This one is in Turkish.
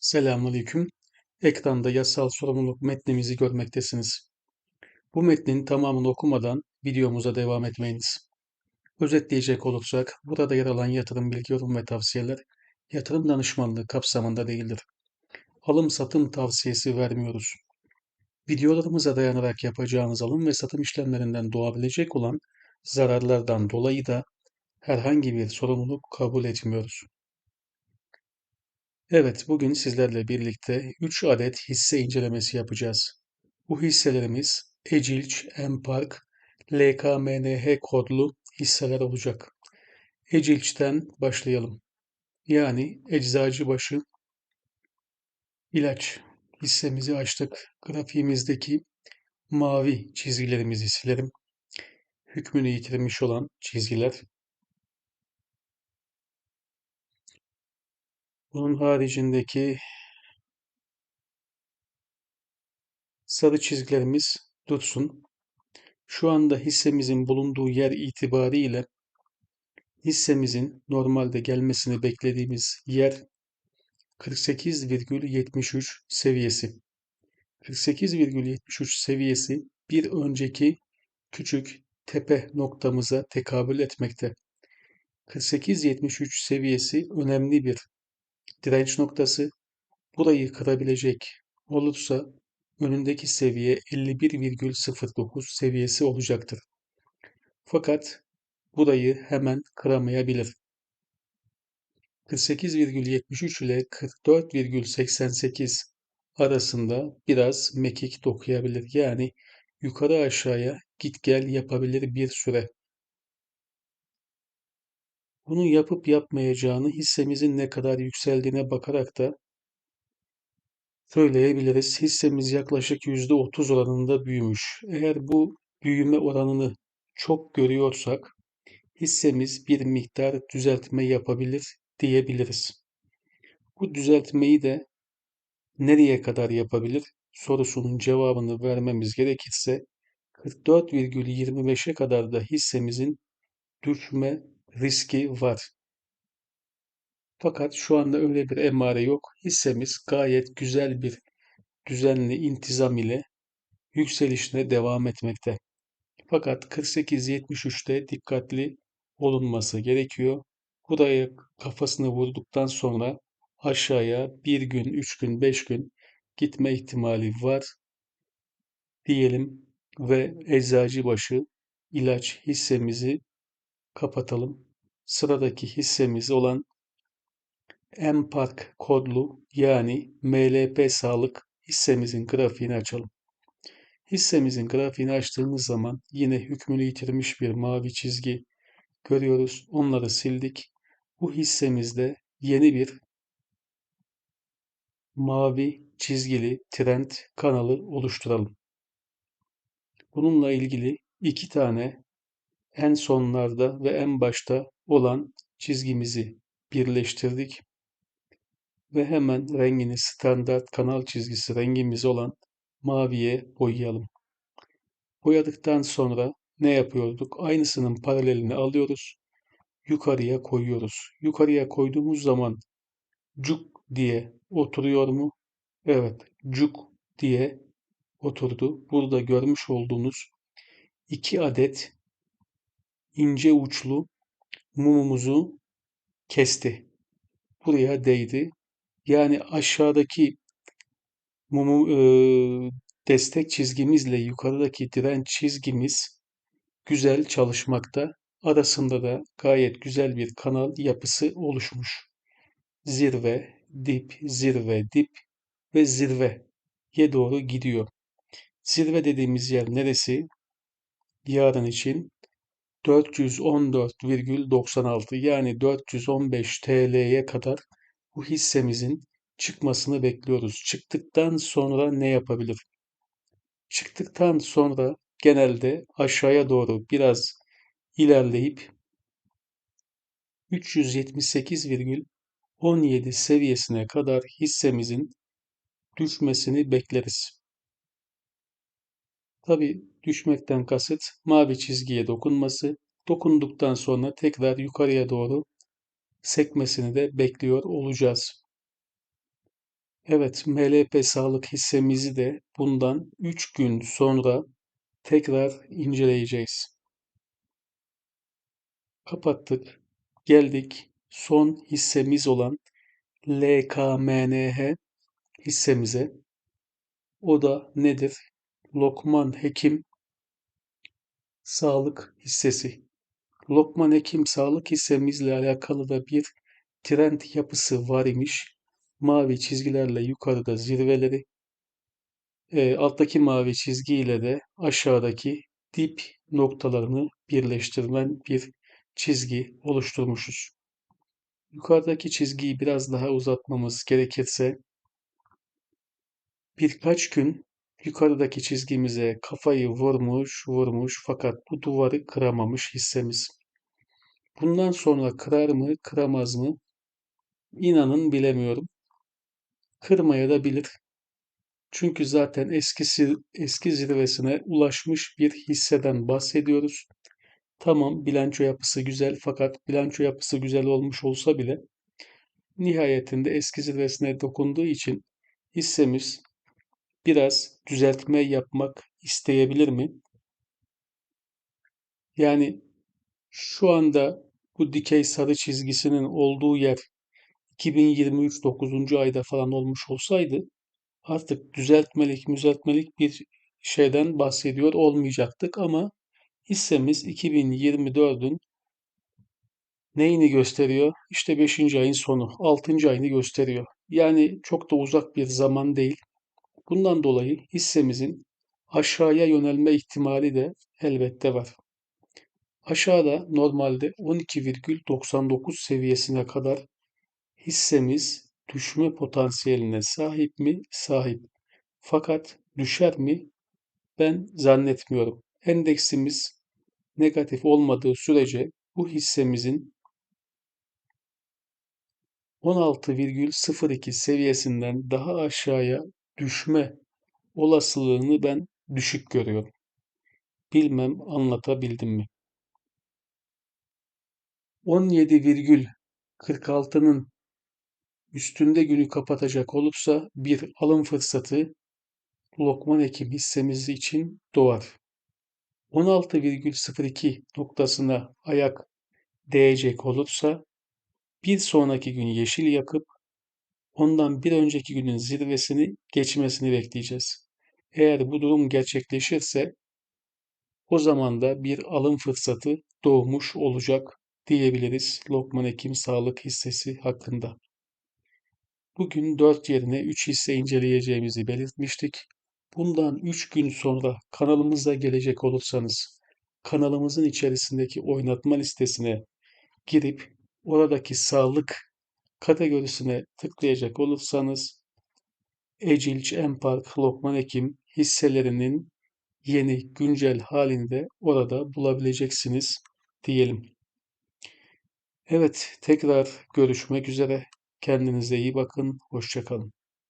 Selamünaleyküm. Ekranda yasal sorumluluk metnimizi görmektesiniz. Bu metnin tamamını okumadan videomuza devam etmeyiniz. Özetleyecek olursak, burada yer alan yatırım bilgi, yorum ve tavsiyeler yatırım danışmanlığı kapsamında değildir. Alım-satım tavsiyesi vermiyoruz. Videolarımıza dayanarak yapacağınız alım ve satım işlemlerinden doğabilecek olan zararlardan dolayı da herhangi bir sorumluluk kabul etmiyoruz. Evet, bugün sizlerle birlikte 3 adet hisse incelemesi yapacağız. Bu hisselerimiz Ecilç, Empark, LKMNH kodlu hisseler olacak. Ecilç'ten başlayalım. Yani Eczacıbaşı ilaç hissemizi açtık. Grafiğimizdeki mavi çizgilerimizi silerim. Hükmünü yitirmiş olan çizgiler. Bunun haricindeki sarı çizgilerimiz dursun. Şu anda hissemizin bulunduğu yer itibariyle hissemizin normalde gelmesini beklediğimiz yer 48,73 seviyesi. 48,73 seviyesi bir önceki küçük tepe noktamıza tekabül etmekte. 48-73 seviyesi önemli bir direnç noktası. Burayı kırabilecek olursa önündeki seviye 51,09 seviyesi olacaktır. Fakat burayı hemen kıramayabilir. 48,73 ile 44,88 arasında biraz mekik dokuyabilir. Yani yukarı aşağıya git gel yapabilir bir süre. Bunu yapıp yapmayacağını hissemizin ne kadar yükseldiğine bakarak da söyleyebiliriz. Hissemiz yaklaşık %30 oranında büyümüş. Eğer bu büyüme oranını çok görüyorsak hissemiz bir miktar düzeltme yapabilir diyebiliriz. Bu düzeltmeyi de nereye kadar yapabilir sorusunun cevabını vermemiz gerekirse 44,25'e kadar da hissemizin düşme riski var. Fakat şu anda öyle bir emare yok. Hissemiz gayet güzel bir düzenli intizam ile yükselişine devam etmekte. Fakat 48-73'te dikkatli olunması gerekiyor. Buraya kafasını vurduktan sonra aşağıya bir gün, üç gün, beş gün gitme ihtimali var diyelim ve Eczacıbaşı ilaç hissemizi kapatalım. Sıradaki hissemiz olan Empark kodlu yani MLP Sağlık hissemizin grafiğini açalım. Hissemizin grafiğini açtığımız zaman yine hükmünü yitirmiş bir mavi çizgi görüyoruz. Onları sildik. Bu hissemizde yeni bir mavi çizgili trend kanalı oluşturalım. Bununla ilgili iki tane en sonlarda ve en başta olan çizgimizi birleştirdik ve hemen rengini standart kanal çizgisi rengimiz olan maviye boyayalım. Boyadıktan sonra ne yapıyorduk? Aynısının paralelini alıyoruz. Yukarıya koyuyoruz. Yukarıya koyduğumuz zaman cuk diye oturuyor mu? Evet, cuk diye oturdu. Burada görmüş olduğunuz iki adet ince uçlu mumumuzu kesti. Buraya değdi. Yani aşağıdaki mumu e, destek çizgimizle yukarıdaki direnç çizgimiz güzel çalışmakta. Arasında da gayet güzel bir kanal yapısı oluşmuş. Zirve, dip, zirve, dip ve zirveye doğru gidiyor. Zirve dediğimiz yer neresi? Yarın için 414,96 yani 415 TL'ye kadar bu hissemizin çıkmasını bekliyoruz. Çıktıktan sonra ne yapabilir? Çıktıktan sonra genelde aşağıya doğru biraz ilerleyip 378,17 seviyesine kadar hissemizin düşmesini bekleriz. Tabi düşmekten kasıt mavi çizgiye dokunması. Dokunduktan sonra tekrar yukarıya doğru sekmesini de bekliyor olacağız. Evet, MLP sağlık hissemizi de bundan 3 gün sonra tekrar inceleyeceğiz. Kapattık. Geldik son hissemiz olan LKMNH hissemize. O da nedir? Lokman Hekim Sağlık hissesi. Lokman Hekim Sağlık hissemizle alakalı da bir trend yapısı var imiş. Mavi çizgilerle yukarıda zirveleri, e, alttaki mavi çizgi ile de aşağıdaki dip noktalarını birleştirilen bir çizgi oluşturmuşuz. Yukarıdaki çizgiyi biraz daha uzatmamız gerekirse birkaç gün yukarıdaki çizgimize kafayı vurmuş vurmuş fakat bu duvarı kıramamış hissemiz. Bundan sonra kırar mı kıramaz mı inanın bilemiyorum. Kırmaya da bilir. Çünkü zaten eskisi, eski zirvesine ulaşmış bir hisseden bahsediyoruz. Tamam bilanço yapısı güzel fakat bilanço yapısı güzel olmuş olsa bile nihayetinde eski zirvesine dokunduğu için hissemiz biraz düzeltme yapmak isteyebilir mi? Yani şu anda bu dikey sarı çizgisinin olduğu yer 2023 9. ayda falan olmuş olsaydı artık düzeltmelik, müzeltmelik bir şeyden bahsediyor olmayacaktık ama hissemiz 2024'ün neyini gösteriyor? İşte 5. ayın sonu, 6. ayını gösteriyor. Yani çok da uzak bir zaman değil. Bundan dolayı hissemizin aşağıya yönelme ihtimali de elbette var. Aşağıda normalde 12,99 seviyesine kadar hissemiz düşme potansiyeline sahip mi? Sahip. Fakat düşer mi? Ben zannetmiyorum. Endeksimiz negatif olmadığı sürece bu hissemizin 16,02 seviyesinden daha aşağıya düşme olasılığını ben düşük görüyorum. Bilmem anlatabildim mi? 17,46'nın üstünde günü kapatacak olursa bir alım fırsatı Lokman Ekim hissemiz için doğar. 16,02 noktasına ayak değecek olursa bir sonraki gün yeşil yakıp ondan bir önceki günün zirvesini geçmesini bekleyeceğiz. Eğer bu durum gerçekleşirse o zaman da bir alım fırsatı doğmuş olacak diyebiliriz Lokman Ekim Sağlık hissesi hakkında. Bugün 4 yerine 3 hisse inceleyeceğimizi belirtmiştik. Bundan 3 gün sonra kanalımıza gelecek olursanız kanalımızın içerisindeki oynatma listesine girip oradaki sağlık kategorisine tıklayacak olursanız Ecilç, Empark, Lokman Ekim hisselerinin yeni güncel halini de orada bulabileceksiniz diyelim. Evet, tekrar görüşmek üzere. Kendinize iyi bakın. Hoşçakalın.